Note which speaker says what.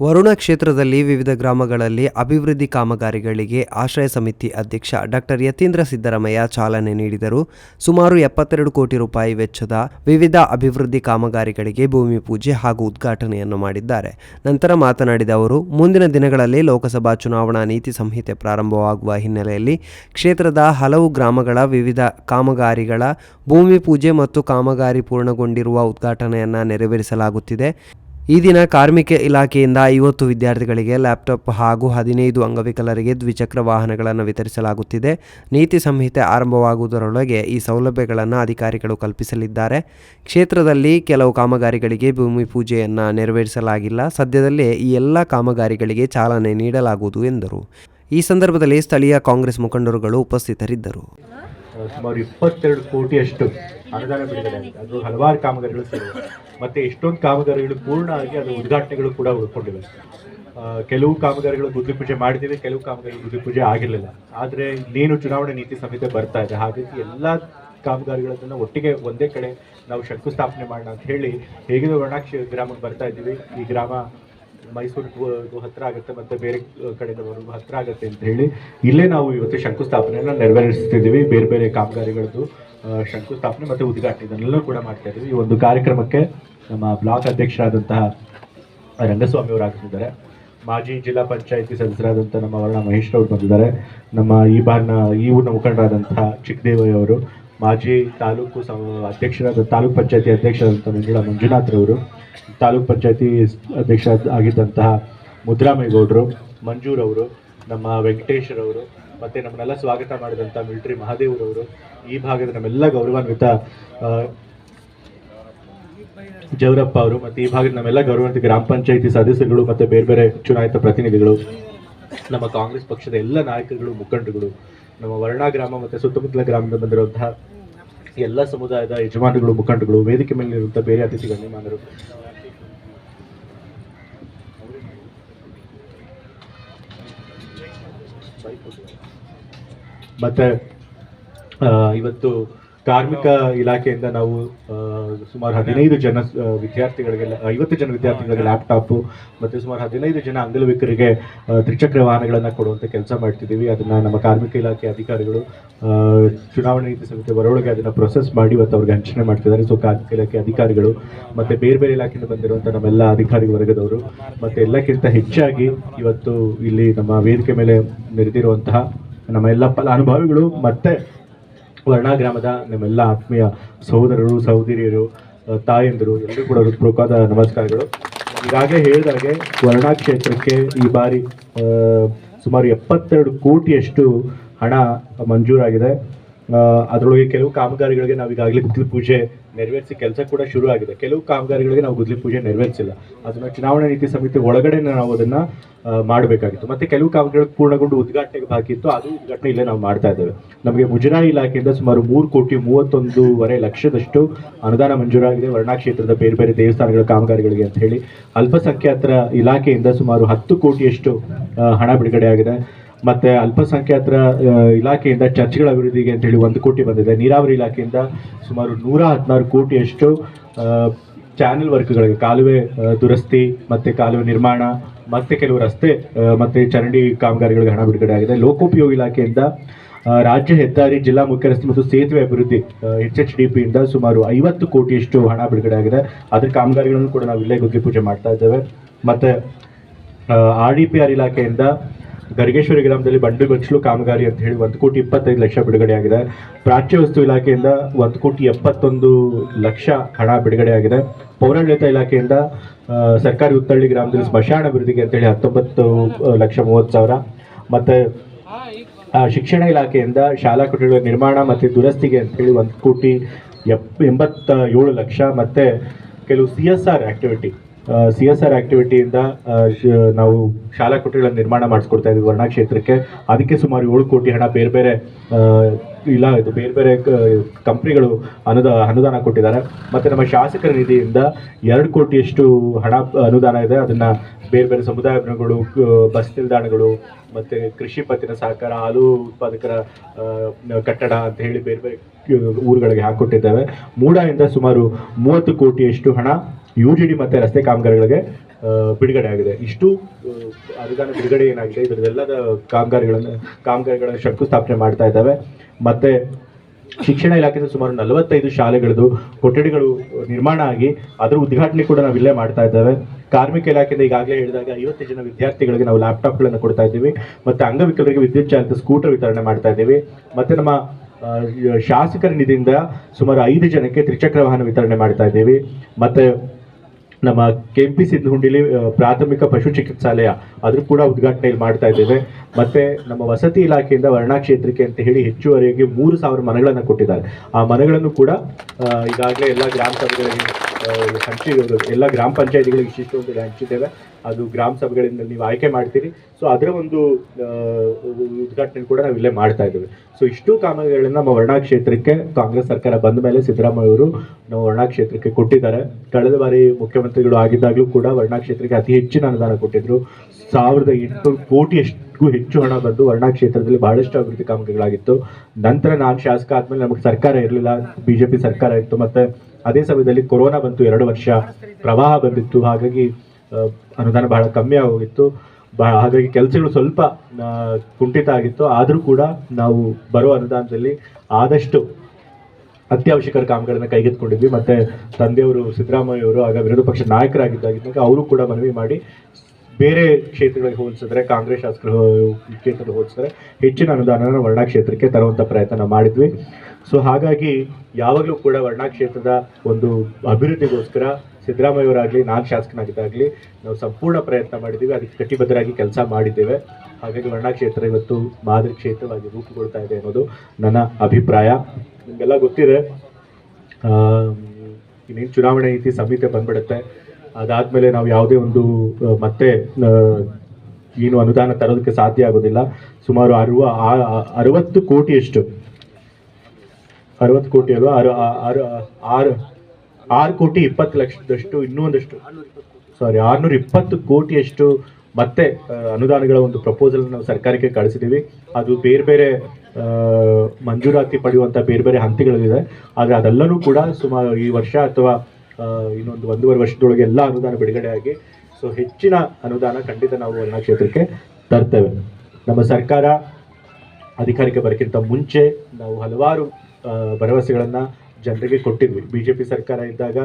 Speaker 1: ವರುಣ ಕ್ಷೇತ್ರದಲ್ಲಿ ವಿವಿಧ ಗ್ರಾಮಗಳಲ್ಲಿ ಅಭಿವೃದ್ಧಿ ಕಾಮಗಾರಿಗಳಿಗೆ ಆಶ್ರಯ ಸಮಿತಿ ಅಧ್ಯಕ್ಷ ಡಾಕ್ಟರ್ ಯತೀಂದ್ರ ಸಿದ್ದರಾಮಯ್ಯ ಚಾಲನೆ ನೀಡಿದರು. ಸುಮಾರು ಎಪ್ಪತ್ತೆರಡು ಕೋಟಿ ರೂಪಾಯಿ ವೆಚ್ಚದ ವಿವಿಧ ಅಭಿವೃದ್ಧಿ ಕಾಮಗಾರಿಗಳಿಗೆ ಭೂಮಿ ಪೂಜೆ ಹಾಗೂ ಉದ್ಘಾಟನೆಯನ್ನು ಮಾಡಿದ್ದಾರೆ. ನಂತರ ಮಾತನಾಡಿದ ಅವರು, ಮುಂದಿನ ದಿನಗಳಲ್ಲಿ ಲೋಕಸಭಾ ಚುನಾವಣಾ ನೀತಿ ಸಂಹಿತೆ ಪ್ರಾರಂಭವಾಗುವ ಹಿನ್ನೆಲೆಯಲ್ಲಿ ಕ್ಷೇತ್ರದ ಹಲವು ಗ್ರಾಮಗಳ ವಿವಿಧ ಕಾಮಗಾರಿಗಳ ಭೂಮಿ ಪೂಜೆ ಮತ್ತು ಕಾಮಗಾರಿ ಪೂರ್ಣಗೊಂಡಿರುವ ಉದ್ಘಾಟನೆಯನ್ನು ನೆರವೇರಿಸಲಾಗುತ್ತಿದೆ. ಈ ದಿನ ಕಾರ್ಮಿಕ ಇಲಾಖೆಯಿಂದ ಐವತ್ತು ವಿದ್ಯಾರ್ಥಿಗಳಿಗೆ ಲ್ಯಾಪ್ಟಾಪ್ ಹಾಗೂ ಹದಿನೈದು ಅಂಗವಿಕಲರಿಗೆ ದ್ವಿಚಕ್ರ ವಾಹನಗಳನ್ನು ವಿತರಿಸಲಾಗುತ್ತಿದೆ. ನೀತಿ ಸಂಹಿತೆ ಆರಂಭವಾಗುವುದರೊಳಗೆ ಈ ಸೌಲಭ್ಯಗಳನ್ನು ಅಧಿಕಾರಿಗಳು ಕಲ್ಪಿಸಲಿದ್ದಾರೆ. ಕ್ಷೇತ್ರದಲ್ಲಿ ಕೆಲವು ಕಾಮಗಾರಿಗಳಿಗೆ ಭೂಮಿ ಪೂಜೆಯನ್ನು ನೆರವೇರಿಸಲಾಗಿಲ್ಲ. ಸದ್ಯದಲ್ಲೇ ಈ ಎಲ್ಲ ಕಾಮಗಾರಿಗಳಿಗೆ ಚಾಲನೆ ನೀಡಲಾಗುವುದು ಎಂದರು. ಈ ಸಂದರ್ಭದಲ್ಲಿ ಸ್ಥಳೀಯ ಕಾಂಗ್ರೆಸ್ ಮುಖಂಡರುಗಳು ಉಪಸ್ಥಿತರಿದ್ದರು.
Speaker 2: ಸುಮಾರು ಇಪ್ಪತ್ತೆರಡು ಕೋಟಿಯಷ್ಟು ಅನುದಾನ ಬಿಡುಗಡೆ ಅದು ಹಲವಾರು ಕಾಮಗಾರಿಗಳು ಸೇರಿವೆ. ಮತ್ತೆ ಎಷ್ಟೊಂದು ಕಾಮಗಾರಿಗಳು ಪೂರ್ಣ ಆಗಿ ಅದು ಉದ್ಘಾಟನೆಗಳು ಕೂಡ ಉಳ್ಕೊಂಡಿವೆ. ಕೆಲವು ಕಾಮಗಾರಿಗಳು ಬುದ್ಧಿ ಪೂಜೆ ಮಾಡಿದ್ದೀವಿ, ಕೆಲವು ಕಾಮಗಾರಿಗಳು ಬುದ್ಧಿ ಪೂಜೆ ಆಗಿರಲಿಲ್ಲ. ಆದರೆ ಇನ್ನೇನು ಚುನಾವಣೆ ನೀತಿ ಸಂಹಿತೆ ಬರ್ತಾ ಇದೆ. ಹಾಗಾಗಿ ಎಲ್ಲ ಕಾಮಗಾರಿಗಳನ್ನು ಒಟ್ಟಿಗೆ ಒಂದೇ ಕಡೆ ನಾವು ಶಂಕುಸ್ಥಾಪನೆ ಮಾಡೋಣ ಅಂತ ಹೇಳಿ ಹೇಗಿದ್ರು ವರ್ಣಾಕ್ಷಿ ಗ್ರಾಮಕ್ಕೆ ಬರ್ತಾ ಇದ್ದೀವಿ. ಈ ಗ್ರಾಮ ಮೈಸೂರಿಗೂ ಹತ್ರ ಆಗುತ್ತೆ ಮತ್ತೆ ಬೇರೆ ಕಡೆಯಿಂದ ಹತ್ತಿರ ಆಗುತ್ತೆ ಅಂತ ಹೇಳಿ ಇಲ್ಲೇ ನಾವು ಇವತ್ತು ಶಂಕುಸ್ಥಾಪನೆಯನ್ನ ನೆರವೇರಿಸ್ತಿದ್ದೀವಿ. ಬೇರೆ ಬೇರೆ ಕಾಮಗಾರಿಗಳದ್ದು ಶಂಕುಸ್ಥಾಪನೆ ಮತ್ತೆ ಉದ್ಘಾಟನೆ, ಇದನ್ನೆಲ್ಲ ಕೂಡ ಮಾಡ್ತಾ ಇದ್ದೀವಿ. ಈ ಒಂದು ಕಾರ್ಯಕ್ರಮಕ್ಕೆ ನಮ್ಮ ಬ್ಲಾಕ್ ಅಧ್ಯಕ್ಷರಾದಂತಹ ರಂಗಸ್ವಾಮಿ ಅವರು ಆಗ್ತಿದ್ದಾರೆ. ಮಾಜಿ ಜಿಲ್ಲಾ ಪಂಚಾಯತಿ ಸದಸ್ಯರಾದಂಥ ನಮ್ಮ ವರ್ಣ ಮಹೇಶ್ ಅವರು ಬಂದಿದ್ದಾರೆ. ನಮ್ಮ ಈ ಬಾರ್ನ, ಈ ಊರಿನ ಮುಖಂಡರಾದಂತಹ ಚಿಕ್ಕದೇವಯ್ಯ ಅವರು ಮಾಜಿ ತಾಲೂಕು ಸಮ- ಅಧ್ಯಕ್ಷರಾದ, ತಾಲೂಕ್ ಪಂಚಾಯತಿ ಅಧ್ಯಕ್ಷರಾದಂಥ ಮಂಜುನಾಥ್ ರವರು, ತಾಲೂಕ್ ಪಂಚಾಯತಿ ಅಧ್ಯಕ್ಷ ಆಗಿದ್ದಂತಹ ಮುದ್ರಾಮೇಗೌಡರು ಮಂಜೂರವರು ನಮ್ಮ ವೆಂಕಟೇಶ್ವರವರು ಮತ್ತೆ ನಮ್ಮನ್ನೆಲ್ಲ ಸ್ವಾಗತ ಮಾಡಿದಂಥ ಮಿಲಿಟರಿ ಮಹಾದೇವ್ರವರು ಈ ಭಾಗದ ನಮ್ಮೆಲ್ಲ ಗೌರವಾನ್ವಿತ ಜವರಪ್ಪ ಅವರು, ಮತ್ತೆ ಈ ಭಾಗದ ನಮ್ಮೆಲ್ಲ ಗೌರವಾನ್ವಿತ ಗ್ರಾಮ ಪಂಚಾಯತಿ ಸದಸ್ಯರುಗಳು, ಮತ್ತೆ ಬೇರೆ ಬೇರೆ ಚುನಾಯಿತ ಪ್ರತಿನಿಧಿಗಳು, ನಮ್ಮ ಕಾಂಗ್ರೆಸ್ ಪಕ್ಷದ ಎಲ್ಲ ನಾಯಕರುಗಳು, ಮುಖಂಡರುಗಳು ನಮ್ಮ ವರ್ಣ ಗ್ರಾಮ ಮತ್ತೆ ಸುತ್ತಮುತ್ತಲ ಗ್ರಾಮದ ಬಂದಿರುವಂತಹ ಎಲ್ಲ ಸಮುದಾಯದ ಯಜಮಾನರುಗಳು ಮುಖಂಡಗಳು ವೇದಿಕೆ ಮೇಲಿರುವಂತಹ ಬೇರೆ ಅತಿಥಿ ಗಣ್ಯಮಾನರು ಮತ್ತೆ ಇವತ್ತು ಕಾರ್ಮಿಕ ಇಲಾಖೆಯಿಂದ ನಾವು ಸುಮಾರು ಹದಿನೈದು ಜನ ವಿದ್ಯಾರ್ಥಿಗಳಿಗೆಲ್ಲ ವಿದ್ಯಾರ್ಥಿಗಳಿಗೆ ಐವತ್ತು ಜನ ವಿದ್ಯಾರ್ಥಿಗಳಿಗೆ ಲ್ಯಾಪ್ಟಾಪ್ ಮತ್ತೆ ಸುಮಾರು ಹದಿನೈದು ಜನ ಅಂಗಲವಿಕರಿಗೆ ತ್ರಿಚಕ್ರ ವಾಹನಗಳನ್ನು ಕೊಡುವಂತ ಕೆಲಸ ಮಾಡ್ತಿದ್ದೀವಿ. ಅದನ್ನ ನಮ್ಮ ಕಾರ್ಮಿಕ ಇಲಾಖೆ ಅಧಿಕಾರಿಗಳು ಚುನಾವಣಾ ನೀತಿ ಸಮಿತಿ ಬರೋಳಗೆ ಅದನ್ನ ಪ್ರೊಸೆಸ್ ಮಾಡಿ ಇವತ್ತು ಅವ್ರಿಗೆ ಹಂಚನೆ ಮಾಡ್ತಿದ್ದಾರೆ. ಸೊ ಕಾರ್ಮಿಕ ಇಲಾಖೆ ಅಧಿಕಾರಿಗಳು ಮತ್ತೆ ಬೇರೆ ಬೇರೆ ಇಲಾಖೆಯಿಂದ ಬಂದಿರುವಂತ ನಮ್ಮೆಲ್ಲ ಅಧಿಕಾರಿ ವರ್ಗದವರು ಮತ್ತೆ ಎಲ್ಲಕ್ಕಿಂತ ಹೆಚ್ಚಾಗಿ ಇವತ್ತು ಇಲ್ಲಿ ನಮ್ಮ ವೇದಿಕೆ ಮೇಲೆ ನೆರೆದಿರುವಂತಹ ನಮ್ಮ ಎಲ್ಲ ಫಲಾನುಭವಿಗಳು ಮತ್ತೆ ವರ್ಣಾ ಗ್ರಾಮದ ನಮ್ಮೆಲ್ಲ ಆತ್ಮೀಯ ಸಹೋದರರು, ಸಹೋದರಿಯರು ತಾಯಂದಿರು, ಎಲ್ಲರೂ ಕೂಡ ಹೃತ್ಪೂರ್ವಕವಾದ ನಮಸ್ಕಾರಗಳು. ಈಗಾಗಲೇ ಹೇಳಿದಾಗೆ ವರ್ಣ ಕ್ಷೇತ್ರಕ್ಕೆ ಈ ಬಾರಿ ಸುಮಾರು ಎಪ್ಪತ್ತೆರಡು ಕೋಟಿಯಷ್ಟು ಹಣ ಮಂಜೂರಾಗಿದೆ. ಅದರೊಳಗೆ ಕೆಲವು ಕಾಮಗಾರಿಗಳಿಗೆ ನಾವು ಈಗಾಗಲೇ ಗುದ್ಲಿ ಪೂಜೆ ನೆರವೇರಿಸಿ ಕೆಲಸ ಕೂಡ ಶುರು ಆಗಿದೆ. ಕೆಲವು ಕಾಮಗಾರಿಗಳಿಗೆ ನಾವು ಗುದ್ಲಿ ಪೂಜೆ ನೆರವೇರಿಸಿಲ್ಲ. ಅದನ್ನ ಚುನಾವಣಾ ನೀತಿ ಸಮಿತಿ ಒಳಗಡೆ ನಾವು ಅದನ್ನ ಮಾಡಬೇಕಾಗಿತ್ತು. ಮತ್ತೆ ಕೆಲವು ಕಾಮಗಾರಿಗಳು ಪೂರ್ಣಗೊಂಡು ಉದ್ಘಾಟನೆಗೆ ಬಾಕಿ ಇತ್ತು. ಅದು ಉದ್ಘಾಟನೆ ಇಲ್ಲೇ ನಾವು ಮಾಡ್ತಾ ಇದ್ದೇವೆ. ನಮಗೆ ಮುಜರಾಯಿ ಇಲಾಖೆಯಿಂದ ಸುಮಾರು ಮೂರು ಕೋಟಿ ಮೂವತ್ತೊಂದೂವರೆ ಲಕ್ಷದಷ್ಟು ಅನುದಾನ ಮಂಜೂರಾಗಿದೆ. ವರ್ಣಾ ಕ್ಷೇತ್ರದ ಬೇರೆ ಬೇರೆ ದೇವಸ್ಥಾನಗಳ ಕಾಮಗಾರಿಗಳಿಗೆ ಅಂತ ಹೇಳಿ. ಅಲ್ಪಸಂಖ್ಯಾತರ ಇಲಾಖೆಯಿಂದ ಸುಮಾರು ಹತ್ತು ಕೋಟಿಯಷ್ಟು ಹಣ ಬಿಡುಗಡೆ ಆಗಿದೆ. ಮತ್ತೆ ಅಲ್ಪಸಂಖ್ಯಾತರ ಇಲಾಖೆಯಿಂದ ಚರ್ಚ್ಗಳ ಅಭಿವೃದ್ಧಿಗೆ ಅಂತ ಹೇಳಿ ಒಂದು ಕೋಟಿ ಬಂದಿದೆ. ನೀರಾವರಿ ಇಲಾಖೆಯಿಂದ ಸುಮಾರು ನೂರ ಹದಿನಾರು ಕೋಟಿಯಷ್ಟು ಚಾನೆಲ್ ವರ್ಕ್ಗಳಿಗೆ ಕಾಲುವೆ ದುರಸ್ತಿ, ಮತ್ತೆ ಕಾಲುವೆ ನಿರ್ಮಾಣ, ಮತ್ತೆ ಕೆಲವು ರಸ್ತೆ ಮತ್ತು ಚರಂಡಿ ಕಾಮಗಾರಿಗಳಿಗೆ ಹಣ ಬಿಡುಗಡೆ ಆಗಿದೆ. ಲೋಕೋಪಯೋಗಿ ಇಲಾಖೆಯಿಂದ ರಾಜ್ಯ ಹೆದ್ದಾರಿ, ಜಿಲ್ಲಾ ಮುಖ್ಯ ರಸ್ತೆ ಮತ್ತು ಸೇತುವೆ ಅಭಿವೃದ್ಧಿ ಎಚ್ ಎಚ್ ಡಿ ಇಂದ ಸುಮಾರು ಐವತ್ತು ಕೋಟಿಯಷ್ಟು ಹಣ ಬಿಡುಗಡೆ ಆಗಿದೆ. ಅದ್ರ ಕಾಮಗಾರಿಗಳನ್ನು ಕೂಡ ನಾವು ಇಲ್ಲೇ ಗುದ್ದಿ ಪೂಜೆ ಮಾಡ್ತಾ ಇದ್ದೇವೆ. ಮತ್ತೆ ಆರ್ ಡಿ ಪಿ ಆರ್ ಇಲಾಖೆಯಿಂದ ಗರಿಗೇಶ್ವರಿ ಗ್ರಾಮದಲ್ಲಿ ಬಂಡಿ ಬಚ್ಚಲು ಕಾಮಗಾರಿ ಅಂತ ಹೇಳಿ ಒಂದು ಕೋಟಿ ಇಪ್ಪತ್ತೈದು ಲಕ್ಷ ಬಿಡುಗಡೆ ಆಗಿದೆ. ಪ್ರಾಚ್ಯ ವಸ್ತು ಇಲಾಖೆಯಿಂದ ಒಂದು ಕೋಟಿ ಎಪ್ಪತ್ತೊಂದು ಲಕ್ಷ ಹಣ ಬಿಡುಗಡೆ ಆಗಿದೆ. ಪೌರಾಡಳಿತ ಇಲಾಖೆಯಿಂದ ಸರ್ಕಾರಿ ಉತ್ತಳ್ಳಿ ಗ್ರಾಮದಲ್ಲಿ ಸ್ಮಶಾನ ಅಭಿವೃದ್ಧಿಗೆ ಅಂತೇಳಿ ಹತ್ತೊಂಬತ್ತು ಲಕ್ಷ ಮೂವತ್ತು ಸಾವಿರ. ಮತ್ತೆ ಶಿಕ್ಷಣ ಇಲಾಖೆಯಿಂದ ಶಾಲಾ ಕೊಠಡಿಗಳ ನಿರ್ಮಾಣ ಮತ್ತು ದುರಸ್ತಿಗೆ ಅಂತೇಳಿ ಒಂದು ಕೋಟಿ ಎಪ್, ಎಂಬತ್ತ ಏಳು ಲಕ್ಷ. ಮತ್ತೆ ಕೆಲವು C S R activity C S R ಆಕ್ಟಿವಿಟಿಯಿಂದ ಶ- ನಾವು ಶಾಲಾ ಕೊಠಡಿಗಳ ನಿರ್ಮಾಣ ಮಾಡಿಸ್ಕೊಡ್ತಾ ಇದ್ದೀವಿ ವರ್ಣ ಕ್ಷೇತ್ರಕ್ಕೆ. ಅದಕ್ಕೆ ಸುಮಾರು ಏಳು ಕೋಟಿ ಹಣ ಬೇರೆ ಬೇರೆ ಇಲ್ಲ, ಇದು ಬೇರೆ ಬೇರೆ ಕಂಪ್ನಿಗಳು ಅನುದ, ಅನುದಾನ ಕೊಟ್ಟಿದ್ದಾರೆ. ಮತ್ತು ನಮ್ಮ ಶಾಸಕರ ನಿಧಿಯಿಂದ ಎರಡು ಕೋಟಿಯಷ್ಟು ಹಣ, ಅನುದಾನ ಇದೆ. ಅದನ್ನು ಬೇರೆ ಬೇರೆ ಸಮುದಾಯ ಭವನಗಳು ಬಸ್ ನಿಲ್ದಾಣಗಳು, ಮತ್ತು ಕೃಷಿ ಪತ್ತಿನ ಸಹಕಾರ, ಹಾಲು ಉತ್ಪಾದಕರ ಕಟ್ಟಡ ಅಂತ ಹೇಳಿ ಬೇರೆ ಬೇರೆ ಊರುಗಳಿಗೆ ಹಾಕಿಕೊಟ್ಟಿದ್ದೇವೆ ಮೂಡಾಯಿಂದ ಸುಮಾರು ಮೂವತ್ತು ಕೋಟಿಯಷ್ಟು ಹಣ ಯು ಜಿ ಡಿ ಮತ್ತೆ ರಸ್ತೆ ಕಾಮಗಾರಿಗಳಿಗೆ ಬಿಡುಗಡೆ ಆಗಿದೆ. ಇಷ್ಟು ಅನುದಾನ ಬಿಡುಗಡೆ ಏನಾಗಿದೆ? ಇದರದೆಲ್ಲದ ಕಾಮಗಾರಿಗಳನ್ನು ಕಾಮಗಾರಿಗಳನ್ನು ಶಂಕುಸ್ಥಾಪನೆ ಮಾಡ್ತಾ ಇದ್ದಾವೆ. ಮತ್ತೆ ಶಿಕ್ಷಣ ಇಲಾಖೆಯಿಂದ ಸುಮಾರು ನಲವತ್ತೈದು ಶಾಲೆಗಳದ್ದು ಕೊಠಡಿಗಳು ನಿರ್ಮಾಣ ಆಗಿ ಅದರ ಉದ್ಘಾಟನೆ ಕೂಡ ನಾವು ಇಲ್ಲೇ ಮಾಡ್ತಾ ಇದ್ದೇವೆ. ಕಾರ್ಮಿಕ ಇಲಾಖೆಯಿಂದ ಈಗಾಗಲೇ ಹೇಳಿದಾಗ ಐವತ್ತು ಜನ ವಿದ್ಯಾರ್ಥಿಗಳಿಗೆ ನಾವು ಲ್ಯಾಪ್ಟಾಪ್ಗಳನ್ನು ಕೊಡ್ತಾ ಇದ್ದೀವಿ. ಮತ್ತೆ ಅಂಗವಿಕಲರಿಗೆ ವಿದ್ಯುತ್ ಚಾಲಿತ ಸ್ಕೂಟರ್ ವಿತರಣೆ ಮಾಡ್ತಾ ಇದ್ದೀವಿ. ಮತ್ತೆ ನಮ್ಮ ಶಾಸಕರ ನಿಧಿಯಿಂದ ಸುಮಾರು ಐದು ಜನಕ್ಕೆ ತ್ರಿಚಕ್ರ ವಾಹನ ವಿತರಣೆ ಮಾಡ್ತಾ ಇದ್ದೀವಿ. ಮತ್ತೆ ನಮ್ಮ ಕೆಂಪಿ ಸಿದ್ಧಹುಂಡಿಲಿ ಆ, ಪ್ರಾಥಮಿಕ ಪಶು ಚಿಕಿತ್ಸಾಲಯ ಅದ್ರ ಕೂಡ ಉದ್ಘಾಟನೆ ಇಲ್ಲಿ ಮಾಡ್ತಾ ಇದ್ದೇವೆ. ಮತ್ತೆ ನಮ್ಮ ವಸತಿ ಇಲಾಖೆಯಿಂದ ವರ್ಣಾ ಕ್ಷೇತ್ರಕ್ಕೆ ಅಂತ ಹೇಳಿ ಹೆಚ್ಚುವರಿಯಾಗಿ ಮೂರು ಸಾವಿರ ಮನೆಗಳನ್ನು ಕೊಟ್ಟಿದ್ದಾರೆ. ಆ ಮನೆಗಳನ್ನು ಕೂಡ ಈಗಾಗಲೇ ಎಲ್ಲ ಗ್ರಾಮ ಸಭೆಗಳಿಗೆ ಹಂಚಿ ಎಲ್ಲ ಗ್ರಾಮ ಪಂಚಾಯತಿಗಳಿಗೆ ಇಷ್ಟಿಷ್ಟು ಹಂಚಿದ್ದೇವೆ ಅದು ಗ್ರಾಮ ಸಭೆಗಳಿಂದ ನೀವು ಆಯ್ಕೆ ಮಾಡ್ತೀರಿ. ಸೊ ಅದರ ಒಂದು ಉದ್ಘಾಟನೆ ಕೂಡ ನಾವು ಇಲ್ಲೇ ಮಾಡ್ತಾ ಇದ್ದೇವೆ. ಸೊ ಇಷ್ಟು ಕಾಮಗಾರಿಗಳನ್ನು ನಮ್ಮ ವರ್ಣಾ ಕ್ಷೇತ್ರಕ್ಕೆ ಕಾಂಗ್ರೆಸ್ ಸರ್ಕಾರ ಬಂದ ಮೇಲೆ ಸಿದ್ದರಾಮಯ್ಯ ಅವರು ನಾವು ವರ್ಣಾ ಕ್ಷೇತ್ರಕ್ಕೆ ಕೊಟ್ಟಿದ್ದಾರೆ. ಕಳೆದ ಬಾರಿ ಮುಖ್ಯಮಂತ್ರಿಗಳು ಆಗಿದ್ದಾಗಲೂ ಕೂಡ ವರ್ಣಾ ಕ್ಷೇತ್ರಕ್ಕೆ ಅತಿ ಹೆಚ್ಚಿನ ಅನುದಾನ ಕೊಟ್ಟಿದ್ರು. ಸಾವಿರದ ಎಂಟುನೂರು ಕೋಟಿಯಷ್ಟು ಹೆಚ್ಚು ಹಣ ಬಂದು ವರ್ಣಾ ಕ್ಷೇತ್ರದಲ್ಲಿ ಬಹಳಷ್ಟು ಅಭಿವೃದ್ಧಿ ಕಾಮಗಾರಿಗಳಾಗಿತ್ತು. ನಂತರ ನಾನು ಶಾಸಕ ಆದ್ಮೇಲೆ ನಮಗೆ ಸರ್ಕಾರ ಇರಲಿಲ್ಲ. ಬಿಜೆಪಿ ಸರ್ಕಾರ ಇತ್ತು. ಮತ್ತೆ ಅದೇ ಸಮಯದಲ್ಲಿ ಕೊರೋನಾ ಬಂತು ಎರಡು ವರ್ಷ. ಪ್ರವಾಹ ಬಂದಿತ್ತು. ಹಾಗಾಗಿ ಅನುದಾನ ಬಹಳ ಕಮ್ಮಿ ಆಗೋಗಿತ್ತು. ಹಾಗಾಗಿ ಕೆಲಸಗಳು ಸ್ವಲ್ಪ ಕುಂಠಿತ ಆಗಿತ್ತು. ಆದರೂ ಕೂಡ ನಾವು ಬರೋ ಅನುದಾನದಲ್ಲಿ ಆದಷ್ಟು ಅತ್ಯವಶ್ಯಕ ಕಾಮಗಾರಿನ ಕೈಗೆತ್ತಿಕೊಂಡಿದ್ವಿ. ಮತ್ತೆ ತಂದೆಯವರು ಸಿದ್ದರಾಮಯ್ಯ ಅವರು, ಆಗ ವಿರೋಧ ಪಕ್ಷ ನಾಯಕರಾಗಿದ್ದಾಗಿದ್ದಾಗ ಅವರು ಕೂಡ ಮನವಿ ಮಾಡಿ ಬೇರೆ ಕ್ಷೇತ್ರಗಳಿಗೆ ಹೋಲಿಸಿದ್ರೆ ಕಾಂಗ್ರೆಸ್ ಶಾಸಕರು ಕ್ಷೇತ್ರಕ್ಕೆ ಹೋಲಿಸಿದ್ರೆ ಹೆಚ್ಚಿನ ಅನುದಾನನ ವರ್ಣಾ ಕ್ಷೇತ್ರಕ್ಕೆ ತರುವಂಥ ಪ್ರಯತ್ನ ಮಾಡಿದ್ವಿ. ಸೊ ಹಾಗಾಗಿ ಯಾವಾಗಲೂ ಕೂಡ ವರ್ಣಾ ಕ್ಷೇತ್ರದ ಒಂದು ಅಭಿವೃದ್ಧಿಗೋಸ್ಕರ ಸಿದ್ದರಾಮಯ್ಯವರಾಗಲಿ, ನಾನು ಶಾಸಕನಾಗಿದ್ದಾಗಲಿ ನಾವು ಸಂಪೂರ್ಣ ಪ್ರಯತ್ನ ಮಾಡಿದ್ದೀವಿ, ಅದಕ್ಕೆ ಕಟಿಬದ್ಧರಾಗಿ ಕೆಲಸ ಮಾಡಿದ್ದೇವೆ. ಹಾಗಾಗಿ ವರ್ಣ ಕ್ಷೇತ್ರ ಇವತ್ತು ಮಾದರಿ ಕ್ಷೇತ್ರವಾಗಿ ರೂಪುಗೊಳ್ತಾ ಇದೆ ಅನ್ನೋದು ನನ್ನ ಅಭಿಪ್ರಾಯ. ನಿಮಗೆಲ್ಲ ಗೊತ್ತಿದೆ ಇನ್ನೇನು ಚುನಾವಣೆ ನೀತಿ ಸಂಹಿತೆ ಬಂದ್ಬಿಡುತ್ತೆ. ಅದಾದಮೇಲೆ ನಾವು ಯಾವುದೇ ಒಂದು ಮತ್ತೆ ಏನು ಅನುದಾನ ತರೋದಕ್ಕೆ ಸಾಧ್ಯ ಆಗೋದಿಲ್ಲ. ಸುಮಾರು ಅರುವ ಅರವತ್ತು ಕೋಟಿಯಷ್ಟು, ಅರವತ್ತು ಕೋಟಿ ಅಲ್ವಾ? ಆರು ಆರು ಆರು ಆರು ಕೋಟಿ ಇಪ್ಪತ್ತು ಲಕ್ಷದಷ್ಟು ಇನ್ನೂ ಒಂದಷ್ಟು ಸಾರಿ ಆರ್ನೂರ ಇಪ್ಪತ್ತು ಕೋಟಿಯಷ್ಟು ಮತ್ತೆ ಅನುದಾನಗಳ ಒಂದು ಪ್ರಪೋಸಲ್ ನಾವು ಸರ್ಕಾರಕ್ಕೆ ಕಳಿಸಿದ್ದೀವಿ ಅದು ಬೇರೆ ಬೇರೆ ಮಂಜೂರಾತಿ ಪಡೆಯುವಂಥ ಬೇರೆ ಬೇರೆ ಹಂತಗಳಿದೆ ಆದರೆ ಅದೆಲ್ಲನೂ ಕೂಡ ಸುಮಾರು ಈ ವರ್ಷ ಅಥವಾ ಇನ್ನೊಂದು ಒಂದೂವರೆ ವರ್ಷದೊಳಗೆ ಎಲ್ಲ ಅನುದಾನ ಬಿಡುಗಡೆ ಆಗಿ ಸೊ ಹೆಚ್ಚಿನ ಅನುದಾನ ಖಂಡಿತ ನಾವು ವರ್ಣ ಕ್ಷೇತ್ರಕ್ಕೆ ತರ್ತೇವೆ. ನಮ್ಮ ಸರ್ಕಾರ ಅಧಿಕಾರಕ್ಕೆ ಬರೋಕ್ಕಿಂತ ಮುಂಚೆ ನಾವು ಹಲವಾರು ಭರವಸೆಗಳನ್ನ ಜನರಿಗೆ ಕೊಟ್ಟಿದ್ವಿ. ಬಿಜೆಪಿ ಸರ್ಕಾರ ಇದ್ದಾಗ